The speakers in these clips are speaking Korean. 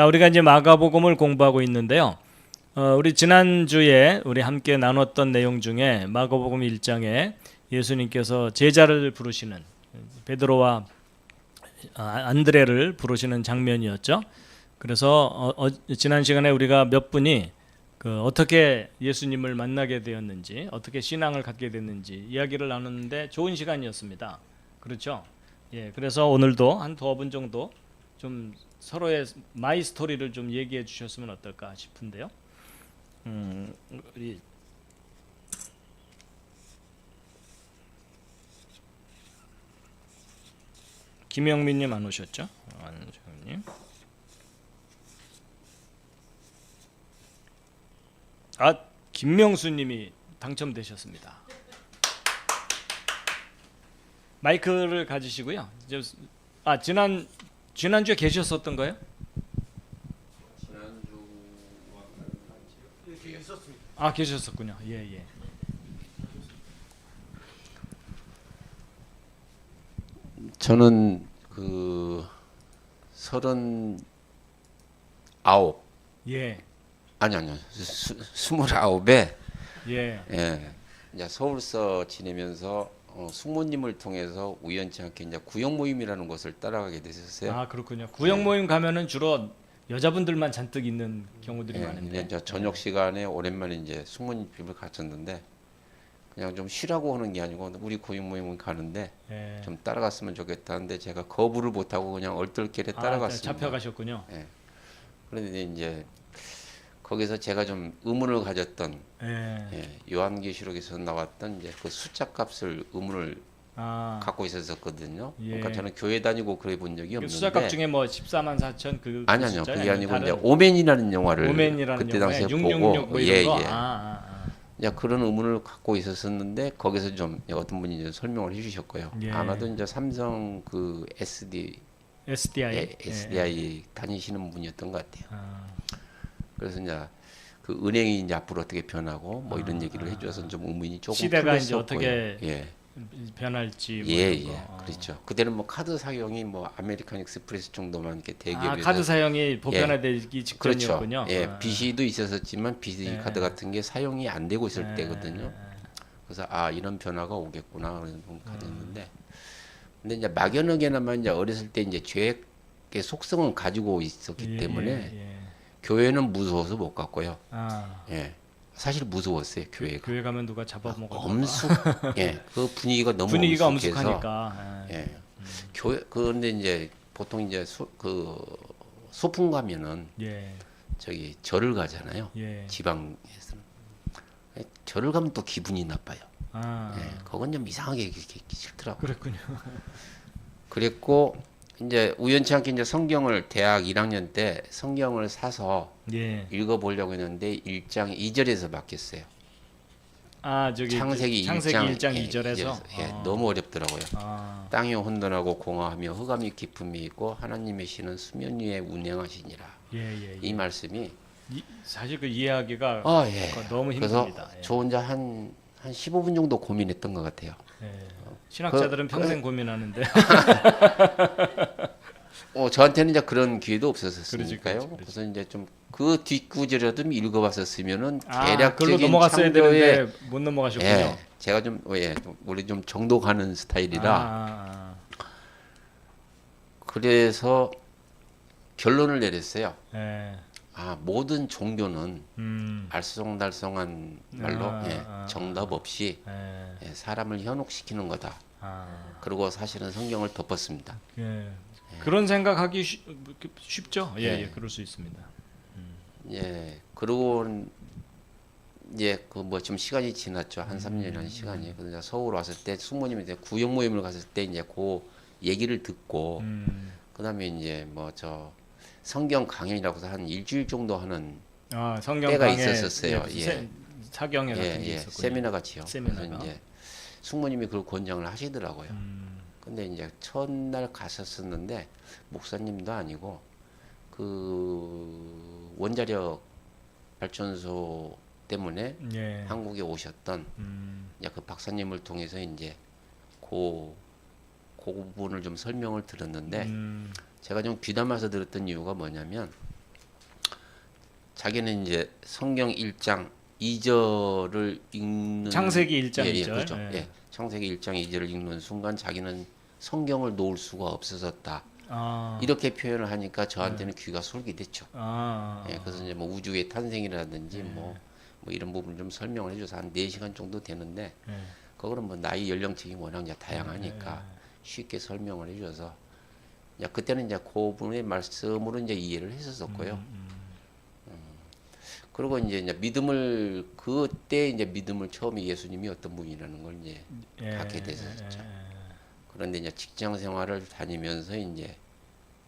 자, 우리가 이제 마가복음을 공부하고 있는데요. 어, 우리 지난주에 우리 함께 나눴던 내용 중에 마가복음 1장에 예수님께서 제자를 부르시는 베드로와 아, 안드레를 부르시는 장면이었죠. 그래서 어, 어, 지난 시간에 우리가 몇 분이 그 어떻게 예수님을 만나게 되었는지, 어떻게 신앙을 갖게 됐는지 이야기를 나눴는데 좋은 시간이었습니다. 그렇죠? 예, 그래서 오늘도 한 두어 분 정도 좀 서로의 마이 스토리를 좀 얘기해 주셨으면 어떨까 싶은데요. 음, 우리 김영민님 안 오셨죠? 안정님. 아 김명수님이 당첨되셨습니다. 마이크를 가지시고요. 아 지난 지난 주에 계셨었던 거예요? 아 계셨었군요. 예 예. 저는 그 서른 아홉 예. 아니 아니요 스- 스물아홉에 예. 예 이제 서울서 지내면서 어, 숙모님을 통해서 우연치 않게 이제 구역 모임이라는 곳을 따라가게 되셨어요. 아 그렇군요. 구역 모임 가면은 주로 여자분들만 잔뜩 있는 경우들이 예, 많은데. 이제 저녁 시간에 오랜만에 이제 숙모님 집을 갔었는데 그냥 좀 쉬라고 하는 게 아니고 우리 구역 모임은 가는데 예. 좀 따라갔으면 좋겠다는데 제가 거부를 못하고 그냥 얼떨결에 아, 따라갔습니다. 잡혀가셨군요. 그런데 이제 거기서 제가 좀 의문을 가졌던 예. 예, 요한계시록에서 나왔던 이제 그 숫자 값을 의문을 아. 갖고 있었었거든요. 예. 그러니까 저는 교회 다니고 그래 본 적이 그 없는데 수작값 중에 뭐 14만 4천 그 아니 아니요 숫자예요? 그게 아니고 다른 이제 오맨이라는 영화를 오맨이라는 그때 영화에 당시에 666 보고 뭐 이런 예 거. 예. 아, 아, 아. 이제 그런 의문을 갖고 있었었는데 거기서 좀 어떤 분이 이제 설명을 해주셨고요. 예. 아마도 이제 삼성 그 SD SDI. 예, SDI 다니시는 분이었던 것 같아요. 아, 그래서 이제 그 은행이 이제 앞으로 어떻게 변하고 뭐 이런 아, 얘기를 아, 해줘서 좀 의문이 조금 시대가 이제 풀렸었고요. 어떻게 예. 변할지 뭐 예, 이런 거. 예, 어. 그렇죠. 그때는 뭐 카드 사용이 뭐 아메리칸 익스프레스 정도만 이렇게 아, 대기업에서 카드 사용이 보편화되기 그렇죠. 직전이었군요. 예, 아, BC도 있었었지만 BC 예. 카드 같은 게 사용이 안 되고 있을 예, 때거든요. 예, 그래서 아 이런 변화가 오겠구나 그런 좀 가졌는데, 음. 근데 이제 막연하게나마 이제 어렸을 때 이제 죄의 속성은 가지고 있었기 예, 때문에 예, 예. 교회는 무서워서 못 갔고요. 아, 예, 사실 무서웠어요 교회가. 교회 가면 누가 잡아먹어. 엄숙, 예, 그 분위기가 너무 분위기가 엄숙해서 엄숙하니까. 예. 예. 교회 그런데 이제 보통 이제 소, 그 소풍 가면은 예. 저기 절을 가잖아요. 예. 지방에서는 예, 절을 가면 또 기분이 나빠요. 아. 예, 그건 좀 이상하게 이렇게 싫더라고. 그랬군요. 그랬고 이제 우연치 않게 이제 성경을 대학 1학년 때 성경을 사서 예. 읽어보려고 했는데 1장 2절에서 바뀌었어요. 아, 저기 창세기 창세기 1장, 1장 예, 2절에서 예, 아. 너무 어렵더라고요. 아. 땅이 혼돈하고 공허하며 흑암이 깊음이 있고 하나님의 신은 수면 위에 운행하시니라. 예, 예. 예. 이 말씀이 이, 사실 그 이해하기가 아 예. 그거 너무 그래서 힘듭니다. 예. 저 혼자 한, 한 15분 정도 고민했던 것 같아요. 예. 신학자들은 그- 평생 고민하는데. 어, 저한테는 이제 그런 기회도 없었으니까요. 그래서 이제 좀 그 뒷구절이라도 좀 읽어봤었으면은 아, 대략적인 넘어갔어야 창조의 못 넘어가셨군요. 예, 제가 좀 어, 예, 좀 원래 좀 정도 가는 스타일이라 아, 그래서 결론을 내렸어요. 아, 예. 아 모든 종교는 음. 알쏭달쏭한 말로 아, 예, 아, 정답 없이 예. 예, 사람을 현혹시키는 거다. 아. 그리고 사실은 성경을 덮었습니다. 예. 그런 생각하기 쉬, 쉽죠. 예, 예. 예, 그럴 수 있습니다. 예, 그리고 이제 그뭐 좀 시간이 지났죠. 한 음. 3년이라는 시간이. 그래서 서울 왔을 때 숙모님이 이제 구역 모임을 갔을 때 이제 그 얘기를 듣고 음. 그다음에 이제 뭐 저 성경 강연이라고 해서 한 일주일 정도 하는 아, 성경 때가 강의, 있었었어요. 예, 예. 세- 사경회 같은 예, 게 예, 있었군요. 세미나 같이요. 세미나가. 그래서 이제 숙모님이 그걸 권장을 하시더라고요. 음. 근데 이제 첫날 갔었었는데 목사님도 아니고 그 원자력 발전소 때문에 예. 한국에 오셨던 음. 이제 그 박사님을 통해서 이제 그 그분을 좀 설명을 들었는데 음. 제가 좀 귀담아서 들었던 이유가 뭐냐면 자기는 이제 성경 1장 2절을 읽는 창세기 1장 예, 예, 2절. 그렇죠. 예. 예. 창세기 1장 2절을 읽는 순간 자기는 성경을 놓을 수가 없어졌다. 아, 이렇게 표현을 하니까 저한테는 귀가 솔깃했죠. 아, 예, 그래서 이제 뭐 우주의 탄생이라든지 뭐, 뭐 이런 부분 좀 설명을 해줘서 한 4시간 정도 되는데 예. 그거는 뭐 나이 연령층이 워낙 이제 다양하니까 쉽게 설명을 해줘서 이제 그때는 이제 그 부분의 말씀으로 이제 이해를 했었었고요. 음. 그리고 이제, 이제 믿음을 그때 이제 믿음을 처음에 예수님이 어떤 분이라는 걸 이제 예, 갖게 됐었죠. 예, 예. 그런데 이제 직장 생활을 다니면서 이제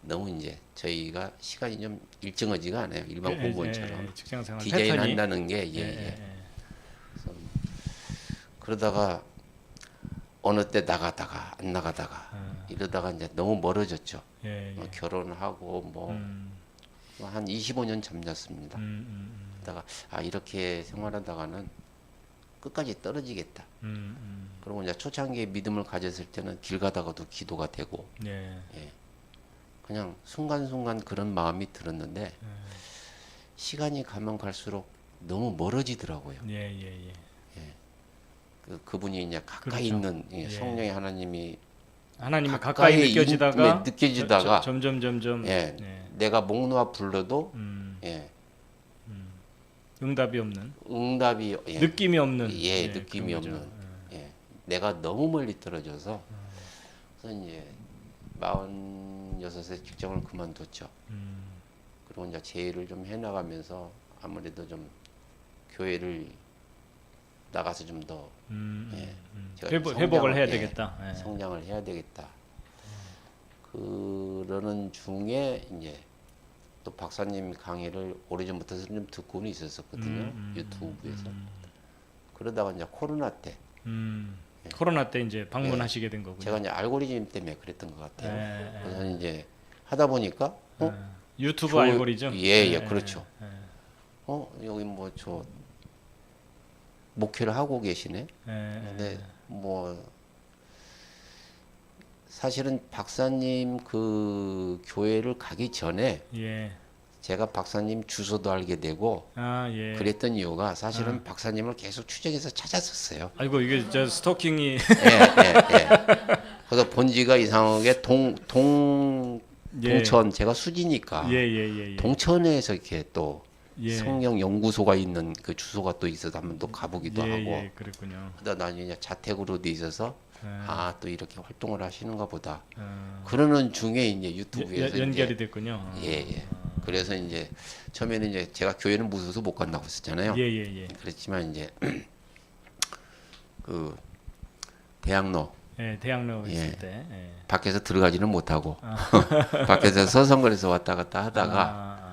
너무 이제 저희가 시간이 좀 일정하지가 않아요. 일반 예, 공무원처럼 예, 디자인 한다는 게 예, 예, 예. 예, 그러다가 어느 때 나가다가 안 나가다가 이러다가 이제 너무 멀어졌죠. 예, 예. 뭐 결혼하고 뭐한 음, 25년 잠잤습니다. 음, 음, 그러다가 아 이렇게 생활하다가는 끝까지 떨어지겠다. 음, 음, 그리고 이제 초창기에 믿음을 가졌을 때는 길 가다가도 기도가 되고 예, 그냥 순간순간 그런 마음이 들었는데 네. 시간이 가면 갈수록 너무 멀어지더라고요. 예, 예, 예. 그 그분이 이제 가까이 그렇죠. 있는 예, 예. 성령의 하나님이 하나님이 가까이 가까이 느껴지다가 있- 네, 느껴지다가 저- 저- 점점 점점. 예, 예, 내가 목 놓아 불러도 음, 예, 응답이 없는. 응답이 예, 느낌이 없는. 예, 느낌이 그런 거죠. 없는. 예, 내가 너무 멀리 떨어져서 그래서 이제 46세 직장을 그만뒀죠. 음, 그리고 이제 제의를 좀 해나가면서 아무래도 좀 교회를 나가서 좀더 음, 음, 예, 음. 제가 회복, 성장을- 해야 예, 되겠다. 예. 성장을 해야 되겠다. 그러는 중에 이제 또 박사님 강의를 오래전부터 좀 듣고는 있었었거든요. 음, 음, 유튜브에서. 그러다가 이제 코로나 때 음, 코로나 때 이제 방문하시게 된 거군요. 예. 제가 이제 알고리즘 때문에 그랬던 것 같아요. 예, 예. 그래서 이제 하다 보니까 어, 예. 유튜브 교- 알고리즘. 예, 예, 그렇죠. 예, 어 여기 뭐저 목회를 하고 계시네. 예, 근데 뭐 사실은 박사님 그 교회를 가기 전에 예. 제가 박사님 주소도 알게 되고 아, 예. 그랬던 이유가 사실은 박사님을 계속 추적해서 찾았었어요. 아이고 이게 저 스토킹이 예, 예, 예. 그래서 본지가 이상하게 동, 동, 예. 동천, 제가 수지니까 예, 예, 예, 예. 동천에서 이렇게 또 예. 성령 연구소가 있는 그 주소가 또 있어서 한번 또 가보기도 예, 하고 예, 그랬군요. 그러다 나중에 이제 자택으로 돼 있어서 예. 아 또 이렇게 활동을 하시는가 보다 어, 그러는 중에 이제 연- 유튜브에서 연결이 됐군요. 이제 예, 예. 그래서 이제 처음에는 이제 제가 교회는 무서워서 못 간다고 했었잖아요. 예, 예, 예. 그렇지만 이제 그 대학로 예, 대학로 예. 있을 때. 예. 밖에서 들어가지는 못하고 밖에서 서성거려서 왔다 갔다 하다가 아, 아. 예,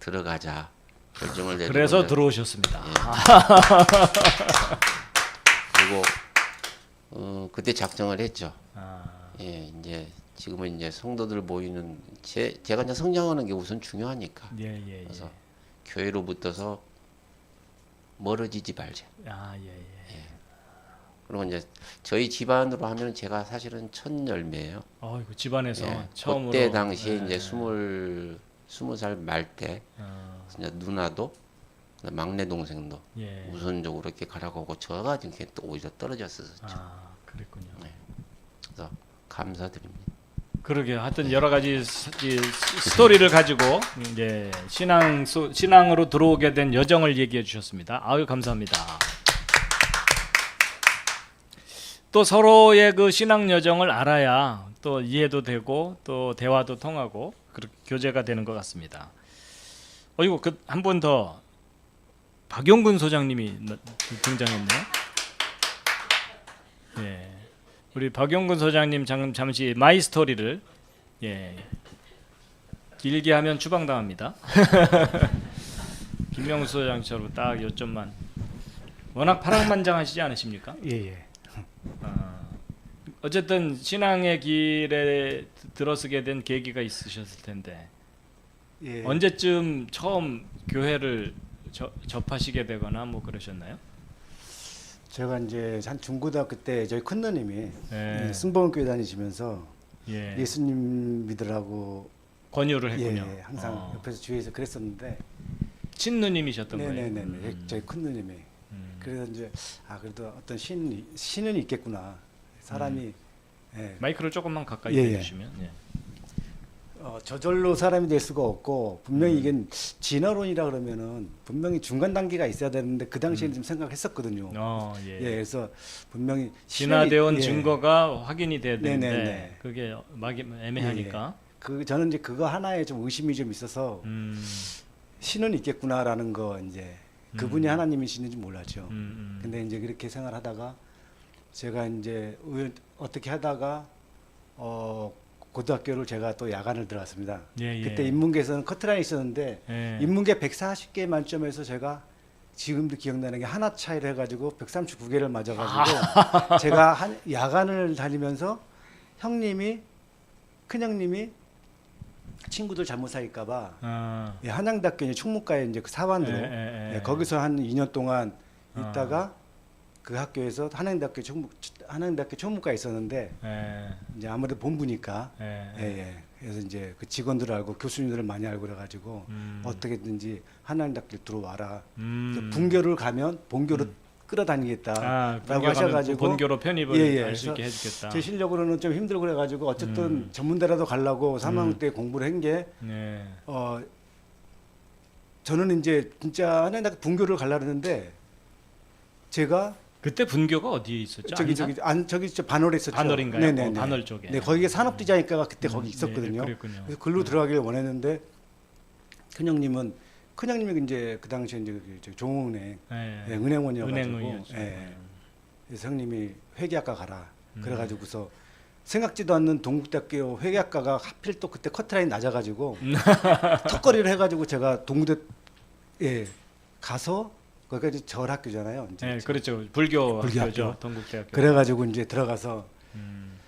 들어가자 결정을 내리고 그래서 들어오셨습니다. 예. 그리고 어, 그때 작정을 했죠. 아, 예, 이제 지금은 이제 성도들 모이는 제 제가 이제 성장하는 게 우선 중요하니까 예, 예, 예. 그래서 교회로부터서 멀어지지 말자. 아, 예, 예. 그리고 이제 저희 집안으로 하면 제가 사실은 첫 열매예요. 어이구 집안에서 예, 처음으로 그때 당시에 예, 이제 스물 스무 살 말때 어, 이제 누나도 막내 동생도 예. 우선적으로 이렇게 가라고 하고 저가 이렇게 또 오히려 떨어졌었죠. 아, 그랬군요. 그래서 감사드립니다. 그러게 하여튼 여러 가지 스, 이 스- 스토리를 가지고 이제 신앙 소, 신앙으로 들어오게 된 여정을 얘기해 주셨습니다. 아유 감사합니다. 또 서로의 그 신앙 여정을 알아야 또 이해도 되고 또 대화도 통하고 교제가 되는 것 같습니다. 어이구 그한분더 박용근 소장님이 나- 등장했네요. 예. 우리 박용근 소장님 잠, 잠시 마이 스토리를 예 길게 하면 추방당합니다. 김명수 소장처럼 딱 요점만 워낙 파랑만장하시지 않으십니까? 예, 예. 아, 어쨌든 신앙의 길에 드- 들어서게 된 계기가 있으셨을 텐데 예. 언제쯤 처음 교회를 저, 접하시게 되거나 뭐 그러셨나요? 제가 이제 한 중고등학교 때 저희 큰 누님이 예. 예. 승범교회 다니시면서 예. 예수님 믿으라고 권유를 예, 했군요. 예, 항상 어. 옆에서 주위에서 그랬었는데 친누님이셨던 거예요. 네네네. 음. 저희 큰 누님이. 음. 그래서 이제 아 그래도 어떤 신 신은 있겠구나. 사람이 예. 마이크를 조금만 가까이 예, 예. 해주시면. 예. 어, 저절로 사람이 될 수가 없고 분명히 음. 이게 진화론이라 그러면은 분명히 중간 단계가 있어야 되는데 그 당시에는 좀 생각했었거든요. 음. 어, 예. 예, 그래서 분명히 진화되어 온 신이- 예. 증거가 확인이 돼야 되는데 네네네. 그게 막 애매하니까. 그 저는 이제 그거 하나에 좀 의심이 좀 있어서 음. 신은 있겠구나라는 거 이제 그분이 음. 하나님이신지 몰랐죠. 음, 음. 근데 이제 그렇게 생활하다가 제가 이제 우연- 어떻게 하다가 어 고등학교를 제가 또 야간을 들어갔습니다. 예, 예. 그때 인문계에서는 커트라인이 있었는데 예. 인문계 140개 만점에서 제가 지금도 기억나는 게 하나 차이를 해가지고 139개를 맞아가지고 제가 한 야간을 다니면서 형님이 큰 형님이 친구들 잘못 사귈까봐 아. 예, 한양대학교 이제 총무과에 이제 그 사관으로 예, 예, 예. 예, 거기서 한 2년 동안 아. 있다가 그 학교에서 한양대학교 총무 한양대학교 총무과에 있었는데 예. 이제 아무래도 본부니까 예. 예, 예. 그래서 이제 그 직원들을 알고 교수님들을 많이 알고 그래가지고 음. 어떻게든지 한양대학교 들어와라. 음. 분교를 가면 본교로 끌어다니겠다. 아, 라고 분교 가면 하셔가지고 본교로 편입을 예, 예. 할 수 있게 그래서 해주겠다. 제 실력으로는 좀 힘들고 그래가지고 어쨌든 음. 전문대라도 가려고 3학년 때 공부를 한게 네. 어, 저는 이제 진짜 한양대학교 분교를 가려고 했는데 제가 그때 분교가 어디에 있었죠? 저기 안산? 저기 안 저기 저 반월에 있었죠. 반월인가요? 네네네. 어, 반월 쪽에. 네, 거기에 산업 디자인과가 그때 음, 거기 있었거든요. 네, 그랬군요. 그래서 글로 들어가기를 원했는데 큰 형님은 큰 형님이 이제 그 당시에 이제 그저 종흥은행 예. 예, 은행원이어가지고. 예, 그래서 형님이 회계학과 가라. 음. 그래가지고서 생각지도 않는 동국대학교 회계학과가 하필 또 그때 커트라인 낮아가지고 음. 턱걸이를 해가지고 제가 동국대 에 가서 거기가 이제 절 학교잖아요. 이제 예, 그렇죠. 불교, 불교 학교죠. 학교. 동국대학교. 그래가지고 이제 들어가서 음.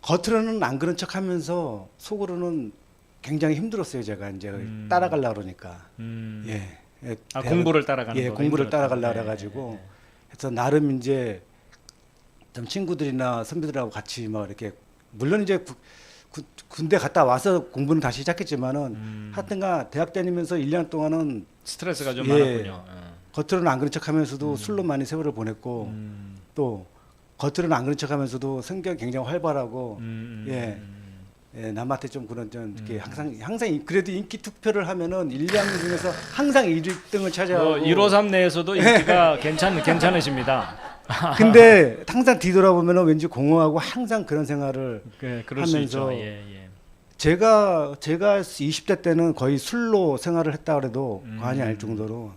겉으로는 안 그런 척하면서 속으로는 굉장히 힘들었어요. 제가 이제 음. 따라가려 그러니까 음. 예, 예, 아, 대학- 공부를 따라가는 예, 공부를. 따라가려 예, 그래 가지고 예, 그래서 나름 이제 좀 친구들이나 선배들하고 같이 막 이렇게 물론 이제 구- 구- 군대 갔다 와서 공부는 다시 시작했지만은 음. 하여튼가 대학 다니면서 1년 동안은 스트레스가 좀 예. 많았군요. 겉으로는 안 그런 척하면서도 술로 많이 세월을 보냈고 음. 또 겉으로는 안 그런 척하면서도 성격이 굉장히 활발하고 음, 음, 예. 음. 예, 남한테 좀 그런 좀 이렇게 음. 항상 항상 이- 그래도 인기 투표를 하면은 1, 2학년 중에서 항상 1등을 차지하고 뭐 153 내에서도 인기가 괜찮 괜찮으십니다. 근데 항상 뒤돌아보면은 왠지 공허하고 항상 그런 생활을 그, 그럴 수 있죠. 하면서 예, 예. 제가 제가 20대 때는 거의 술로 생활을 했다 그래도 음. 과언이 아닐 정도로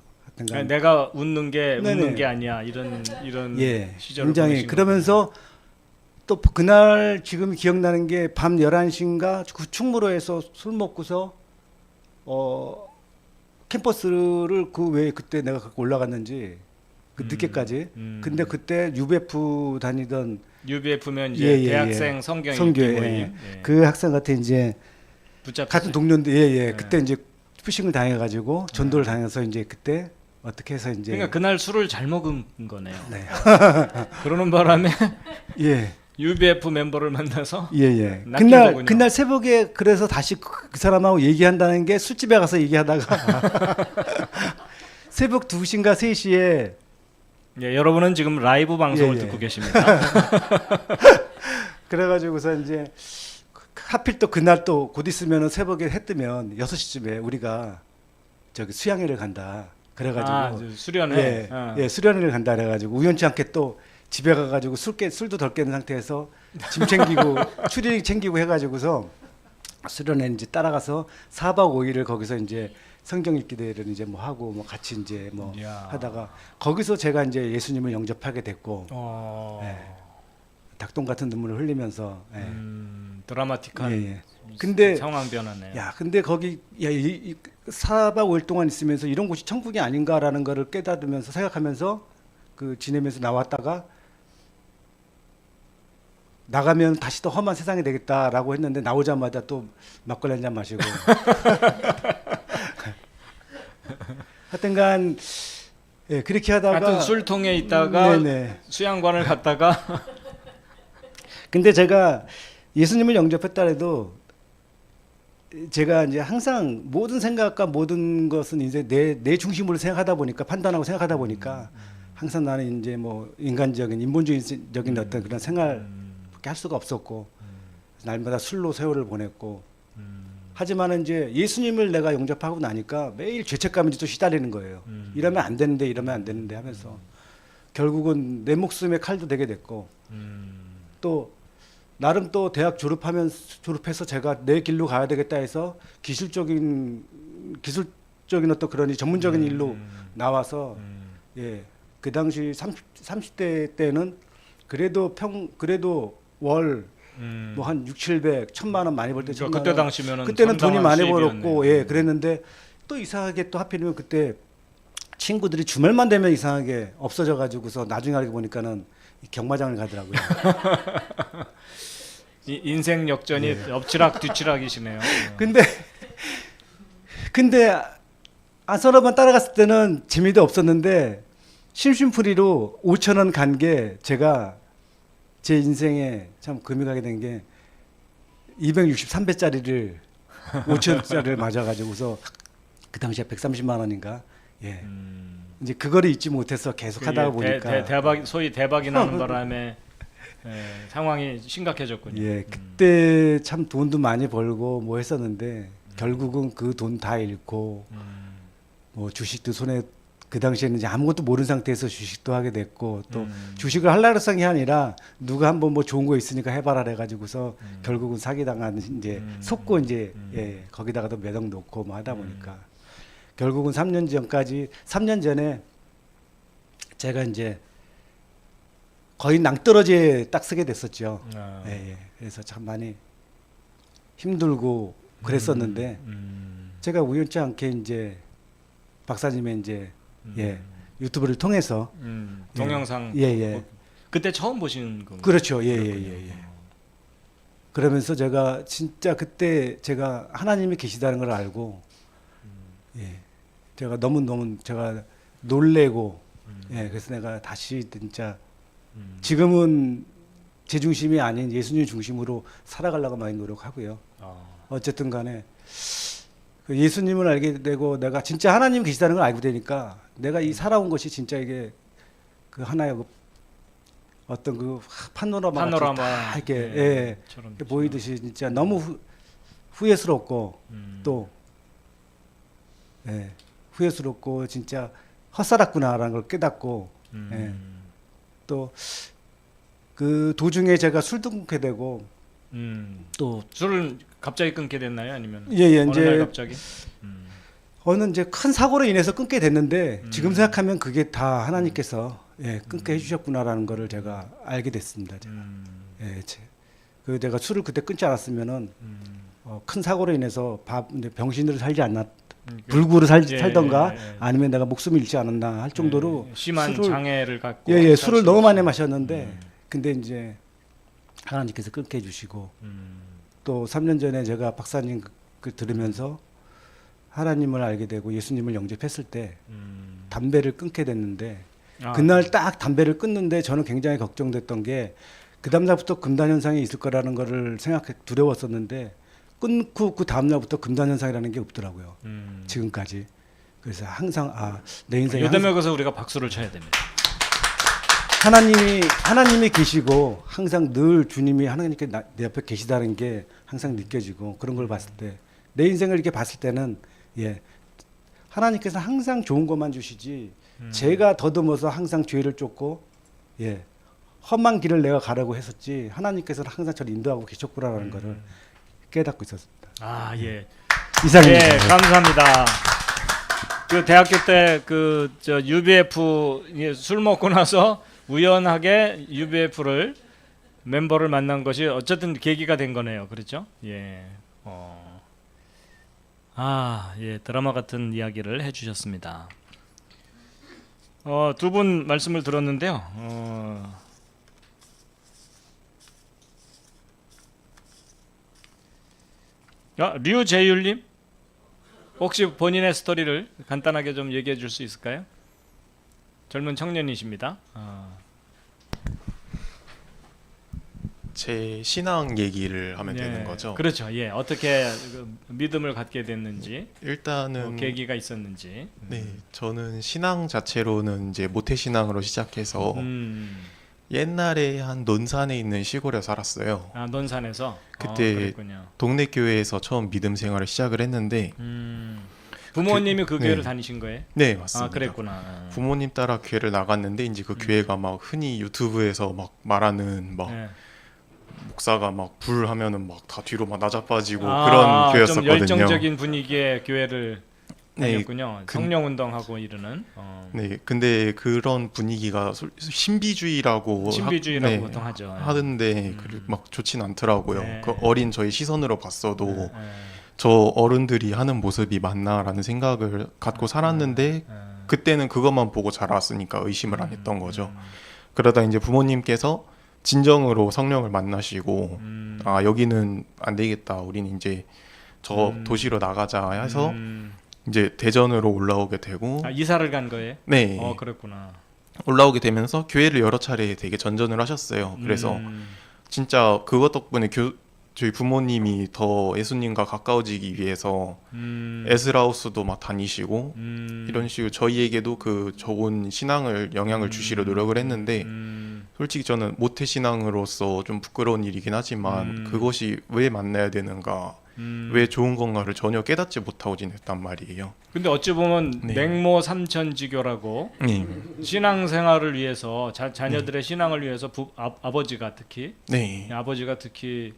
그러니까 내가 웃는 게 네네. 웃는 게 아니야. 이런 이런 예, 시절을 굉장히 그러면서 또 그날 지금 기억나는 게 밤 11시인가 그 충무로에서 술 먹고서 어 캠퍼스를 그 왜 그때 내가 갖고 올라갔는지 그 음, 늦게까지 음. 근데 그때 UBF 다니던 UBF면 이제 예, 예, 대학생 예. 성경 성교회, 예. 예. 그 학생 같은 이제 붙잡혔어요. 같은 동료인데 예예 네. 그때 이제 푸싱을 당해가지고 전도를 당해서 이제 그때 어떻게 해서 이제 그러니까 그날 술을 잘 먹은 거네요. 네. 그러는 바람에 예 UBF 멤버를 만나서 예 예. 낚인 그날 거군요. 그날 새벽에 그래서 다시 그, 그 사람하고 얘기한다는 게 술집에 가서 얘기하다가 새벽 2시인가 3시에 예, 여러분은 지금 라이브 방송을 예, 예. 듣고 계십니다. 그래 가지고서 이제 하필 또 그날 또 곧 있으면은 새벽에 해 뜨면 6시쯤에 우리가 저기 수양회를 간다. 그래가지고 아, 저 수련회. 예, 어. 예, 수련회를 간다 그래가지고 우연치 않게 또 집에 가가지고 술 깨, 술도 덜 깬 상태에서 짐 챙기고 추리 챙기고 해가지고서 수련회 이제 따라가서 4박 5일을 거기서 이제 성경 읽기 대회를 이제 뭐 하고 뭐 같이 이제 뭐 이야. 하다가 거기서 제가 이제 예수님을 영접하게 됐고 어. 예. 닭똥 같은 눈물을 흘리면서 예. 음, 드라마틱한 예, 예. 근데 상황 변화네요. 야, 근데 거기 야, 이, 이 4박 5일 동안 있으면서 이런 곳이 천국이 아닌가라는 거를 깨닫으면서 생각하면서 그 지내면서 나왔다가 나가면 다시 또 험한 세상이 되겠다라고 했는데 나오자마자 또 막걸리 한 잔 마시고 하여튼간 예, 그렇게 하다가 술통에 있다가 네네. 수양관을 갔다가 근데 제가 예수님을 영접했다 해도 제가 이제 항상 모든 생각과 모든 것은 이제 내 내 중심으로 생각하다 보니까 판단하고 생각하다 보니까 항상 나는 이제 뭐 인간적인 인본주의적인 어떤 그런 생활밖에 할 수가 없었고 날마다 술로 세월을 보냈고 하지만 이제 예수님을 내가 영접하고 나니까 매일 죄책감에 또 시달리는 거예요. 음. 이러면 안 되는데 이러면 안 되는데 하면서 결국은 내 목숨의 칼도 되게 됐고 음. 또 나름 또 대학 졸업하면 졸업해서 제가 내 길로 가야 되겠다 해서 기술적인 기술적인 어떤 그런 이 전문적인 일로 나와서 음. 예. 그 당시 30, 30대 때는 그래도 평 그래도 월 음. 뭐한 6, 700, 천만 원 많이 벌 때 그러니까 그때 당시면은 그때는 돈이 많이 수입이었네. 벌었고 예 그랬는데 또 이상하게 또 하필이면 그때 친구들이 주말만 되면 이상하게 없어져 가지고서 나중에 알고 보니까는 이 경마장을 가더라고요. 이- 인생 역전이 예. 엎치락 뒤치락이시네요. 근데 근데 아서너만 따라갔을 때는 재미도 없었는데 심심풀이로 5천 원 간 게 제가 제 인생에 참 금이 가게 된 게 263배짜리를 5천 원짜리를 맞아가지고서 그 당시에 130만 원인가 예 음. 이제 그거를 잊지 못해서 계속 하다가 그게 대- 보니까 대, 대박 소위 대박이 나는 바람에 예, 상황이 심각해졌군요. 예 음. 그때 참 돈도 많이 벌고 뭐 했었는데 결국은 그 돈 다 잃고 음. 뭐 주식도 손에 그 당시에는 이제 아무것도 모르는 상태에서 주식도 하게 됐고 또 음. 주식을 할라를 쌍이 아니라 누가 한번 뭐 좋은 거 있으니까 해봐라 해가지고서 음. 결국은 사기 당한 이제 음. 속고 이제 음. 예 거기다가도 매덕 놓고 뭐 하다 보니까 결국은 3년 전까지 3년 전에 제가 이제 거의 낭떠러지에 딱 쓰게 됐었죠. 아. 예, 예. 그래서 참 많이 힘들고 그랬었는데 음. 제가 우연치 않게 이제 박사님의 이제 음. 예 유튜브를 통해서 음. 예. 동영상 예, 예. 뭐, 그때 처음 보신 건가요? 그렇죠 예 예 예 예, 그렇군요. 예, 예. 그러면서 제가 진짜 그때 제가 하나님이 계시다는 걸 알고 예 제가 너무 너무 제가 놀래고 음. 예 그래서 내가 다시 진짜 음. 지금은 제 중심이 아닌 예수님 중심으로 살아가려고 많이 노력하고요. 아. 어쨌든 간에 그 예수님을 알게 되고 내가 진짜 하나님 계시다는 걸 알게 되니까 내가 이 살아온 것이 진짜 이게 그 하나의 그 어떤 그 파노라마 파노라마 다 이렇게 예, 예, 처럼 보이듯이 진짜 너무 후, 후회스럽고 음. 또 예, 후회스럽고 진짜 헛살았구나라는 걸 깨닫고 음. 예. 또 그 도중에 제가 술 등게 되고 음. 또 술을 갑자기 끊게 됐나요? 아니면 예, 예, 어느 이제 날 갑자기? 음. 어느 이제 큰 사고로 인해서 끊게 됐는데 음. 지금 생각하면 그게 다 하나님께서 예, 끊게 해주셨구나라는 거를 제가 알게 됐습니다. 제가. 음. 예, 제, 그 내가 술을 그때 끊지 않았으면은 음. 어, 큰 사고로 인해서 밥 병신으로 살지 않았 음. 불구로 살, 예, 살던가 예, 예. 아니면 내가 목숨을 잃지 않았나 할 정도로 예, 심한 술을- 장애를 갖고 예, 예, 살 술을 수 너무 많이. 마셨는데 음. 근데 이제 하나님께서 끊게 해주시고 음. 또 3년 전에 제가 박사님 그, 그 들으면서 하나님을 알게 되고 예수님을 영접했을 때 음. 담배를 끊게 됐는데 아, 그날 딱 담배를 끊는데 저는 굉장히 걱정됐던 게 그 다음날부터 금단 현상이 있을 거라는 거를 생각해 두려웠었는데 끊고 그 다음날부터 금단 현상이라는 게 없더라고요. 음. 지금까지. 그래서 항상 아 내 인생에 요 때문에 그래서 우리가 박수를 쳐야 됩니다. 하나님이 하나님이 계시고 항상 늘 주님이 하나님께 나, 내 옆에 계시다는 게 항상 느껴지고 그런 걸 봤을 때 내 인생을 이렇게 봤을 때는 예 하나님께서 항상 좋은 것만 주시지 음. 제가 더듬어서 항상 죄를 쫓고 예 험한 길을 내가 가려고 했었지 하나님께서는 항상 저를 인도하고 계셨구나라는 음. 거를 깨닫고 있었습니다. 아 예. 이상입니다. 예, 감사합니다. 그 대학교 때 그 저 UBF 예, 술 먹고 나서 우연하게 UBF를 멤버를 만난 것이 어쨌든 계기가 된 거네요. 그렇죠? 예. 어. 아, 예. 드라마 같은 이야기를 해 주셨습니다. 어, 두 분 말씀을 들었는데요. 어. 아, 류재율 님 혹시 본인의 스토리를 간단하게 좀 얘기해 줄 수 있을까요? 젊은 청년이십니다. 아. 제 신앙 얘기를 하면 예, 되는 거죠. 그렇죠. 예, 어떻게 그 믿음을 갖게 됐는지, 뭐 일단은 계기가 있었는지. 네, 저는 신앙 자체로는 이제 모태 신앙으로 시작해서 음, 옛날에 한 논산에 있는 시골에 살았어요. 아 논산에서 그때 어. 동네 교회에서 처음 믿음 생활을 시작을 했는데 음, 부모님이 그, 네. 교회를 다니신 거예요? 네, 맞습니다. 아, 그랬구나. 아. 부모님 따라 교회를 나갔는데 이제 그 교회가 막 흔히 유튜브에서 막 말하는 막 예. 목사가 막 불 하면은 막 다 뒤로 막 나자빠지고 아, 그런 좀 교회였었거든요. 열정적인 분위기의 교회를 네, 다녔군요. 그- 성령 운동하고 이르는 어, 네, 근데 그런 분위기가 솔- 신비주의라고 신비주의라고 하, 보통 하죠. 예. 하던데 그- 막 좋진 않더라고요. 네. 그 어린 저희 시선으로 봤어도 예, 저 어른들이 하는 모습이 맞나라는 생각을 갖고 살았는데 예. 그때는 그것만 보고 자랐으니까 의심을 안 음, 했던 거죠. 그러다 이제 부모님께서 진정으로 성령을 만나시고 음, 아 여기는 안 되겠다. 우리는 이제 저 음. 도시로 나가자 해서 음, 이제 대전으로 올라오게 되고 아, 이사를 간 거예요? 네 어, 그랬구나. 올라오게 되면서 교회를 여러 차례 되게 전전을 하셨어요. 그래서 음, 진짜 그것 덕분에 교, 저희 부모님이 더 예수님과 가까워지기 위해서 음, 에스라우스도 막 다니시고 음, 이런 식으로 저희에게도 그 좋은 신앙을 영향을 주시려 노력을 했는데 음, 솔직히 저는 모태 신앙으로서 좀 부끄러운 일이긴 하지만 음. 그것이 왜 만나야 되는가 음. 왜 좋은 건가를 전혀 깨닫지 못하고 지냈단 말이에요. 근데 어찌 보면 네. 맹모 삼천지교라고 네, 신앙생활을 위해서 자, 자녀들의 신앙을 위해서 부, 아, 아버지가 특히 네, 아버지가 특히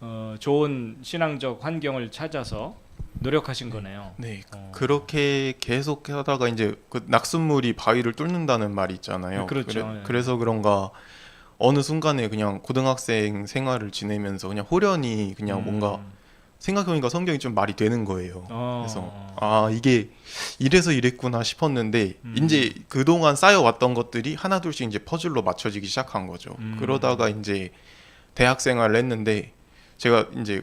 어, 좋은 신앙적 환경을 찾아서 노력하신 거네요. 네. 어. 그렇게 계속 하다가 이제 그 낙숫물이 바위를 뚫는다는 말이 있잖아요. 네, 그렇죠. 그래, 서 그런가 어느 순간에 그냥 고등학생 생활을 지내면서 그냥 호련히 그냥 음. 뭔가 생각해보니까 성경이 좀 말이 되는 거예요. 어, 그래서 어. 아 이게 이래서 이랬구나 싶었는데 음. 이제 그동안 쌓여왔던 것들이 하나둘씩 이제 퍼즐로 맞춰지기 시작한 거죠. 음. 그러다가 이제 대학 생활을 했는데 제가 이제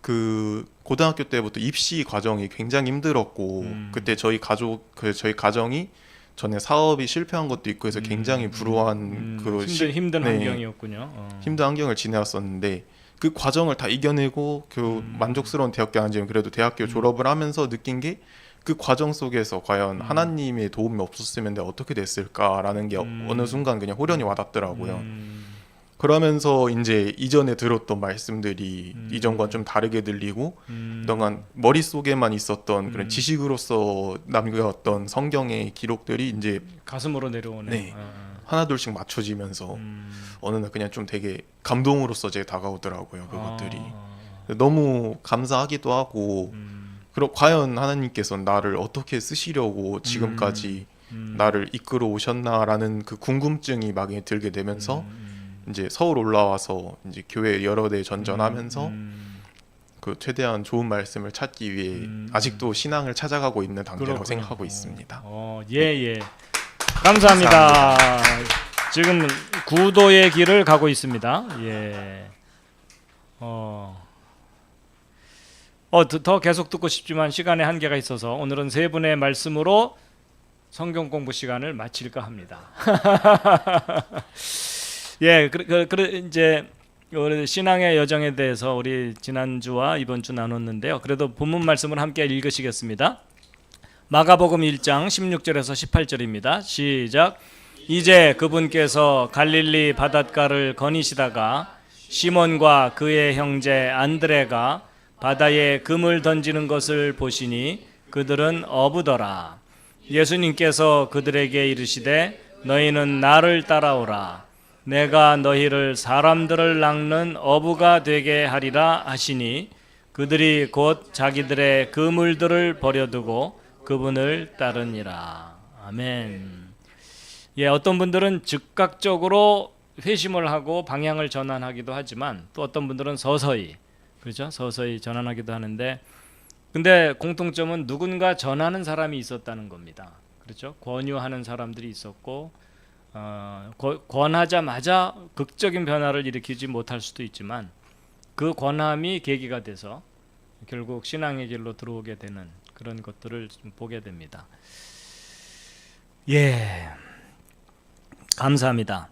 그 고등학교 때부터 입시 과정이 굉장히 힘들었고 음. 그때 저희 가족 그 저희 가정이 전에 사업이 실패한 것도 있고 해서 굉장히 불우한 음, 그 힘든, 시- 힘든 네. 환경이었군요. 어. 힘든 환경을 지내왔었는데 그 과정을 다 이겨내고 그 음. 만족스러운 대학교 안지만 그래도 대학교 졸업을 하면서 느낀 게 그 과정 속에서 과연 하나님의 도움이 없었으면 내가 어떻게 됐을까라는 게 음. 어느 순간 그냥 호련히 와닿더라고요. 음, 그러면서 이제 이전에 들었던 말씀들이 음. 이전과 좀 다르게 들리고 음, 그동안 머릿속에만 있었던 그런 음. 지식으로서 남겨왔던 성경의 기록들이 이제 가슴으로 내려오네. 네. 어, 하나둘씩 맞춰지면서 음. 어느 날 그냥 좀 되게 감동으로서 제 다가오더라고요 그것들이 어, 너무 감사하기도 하고 음, 그럼 과연 하나님께서 나를 어떻게 쓰시려고 지금까지 음, 나를 이끌어 오셨나라는 그 궁금증이 막에 들게 되면서 음, 이제 서울 올라와서 이제 교회 여러 대 전전하면서 음, 그 최대한 좋은 말씀을 찾기 위해 음. 아직도 신앙을 찾아가고 있는 단계라고 그렇구나. 생각하고 어, 있습니다. 어, 예, 예. 감사합니다. 지금 구도의 길을 가고 있습니다. 예. 어. 어, 더, 더 계속 듣고 싶지만 시간의 한계가 있어서 오늘은 세 분의 말씀으로 성경 공부 시간을 마칠까 합니다. 예, 그, 그, 그 이제 우리 신앙의 여정에 대해서 우리 지난주와 이번 주 나눴는데요. 그래도 본문 말씀을 함께 읽으시겠습니다. 마가복음 1장 16절에서 18절입니다. 시작. 이제 그분께서 갈릴리 바닷가를 거니시다가 시몬과 그의 형제 안드레가 바다에 금을 던지는 것을 보시니 그들은 어부더라. 예수님께서 그들에게 이르시되 너희는 나를 따라오라. 내가 너희를 사람들을 낚는 어부가 되게 하리라 하시니 그들이 곧 자기들의 그물들을 버려두고 그분을 따르니라. 아멘. 예, 어떤 분들은 즉각적으로 회심을 하고 방향을 전환하기도 하지만 또 어떤 분들은 서서히 그렇죠? 서서히 전환하기도 하는데 근데 공통점은 누군가 전하는 사람이 있었다는 겁니다. 그렇죠? 권유하는 사람들이 있었고 어, 거- 권하자마자 극적인 변화를 일으키지 못할 수도 있지만 그 권함이 계기가 돼서 결국 신앙의 길로 들어오게 되는 그런 것들을 좀 보게 됩니다. 예, 감사합니다.